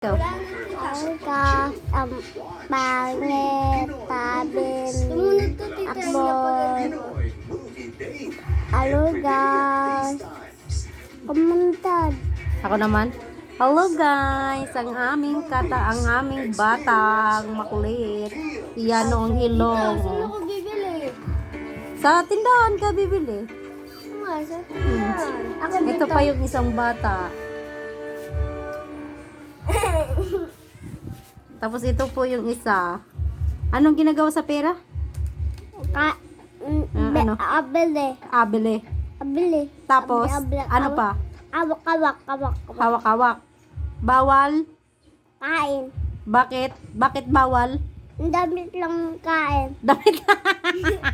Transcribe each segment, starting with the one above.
Ikaw. Alka, um, pangit, tabin, akbon, alugas, kumantad. Ako naman. Hello guys, ang aming kata, ang aming batang makulit. Iyan ang ilong. Saan ako bibili? Sa tindahan ka bibili. Ako Ito pa yung isang bata. Tapos ito po yung isa. Anong ginagawa sa pera? Ka, mm, Ah, ano? abili, Abili. abili. Tapos, Abili, abili, ano pa? Awak, awak, awak, awak. Hawak-hawak. Bawal. Kain. Bakit? Bakit bawal? Damit lang kain. Damit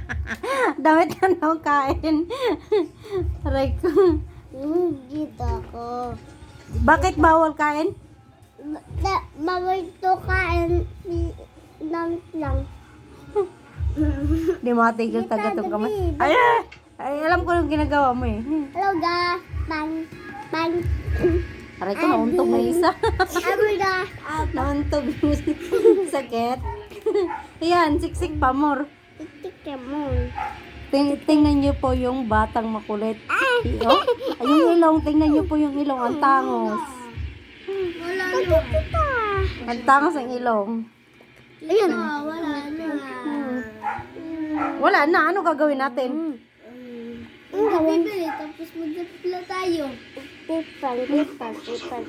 Damit na daw kain. Aray ko. Dito ako. Bakit bawal kain? Da, bawal to kain. i- Damit lang. Di matigil taga itong kamay. Ay, ah! ay, alam ko yung ginagawa mo eh. Hello guys. Bang, bang. Aray ko, nauntog na isa. Hello guys. nauntog yung sakit. Ayan, siksik pa more. Itik mo. Ting tingnan niyo po yung batang makulit. Oh, ay, yung ilong, tingnan niyo po yung ilong. Ang tangos. Wala na. Kita. Ang ilong. Ayun. Wala na. Wala na, ano gagawin natin? Ang gawin. Bibili, tapos magdapla tayo. Tipan, tipan, tipan.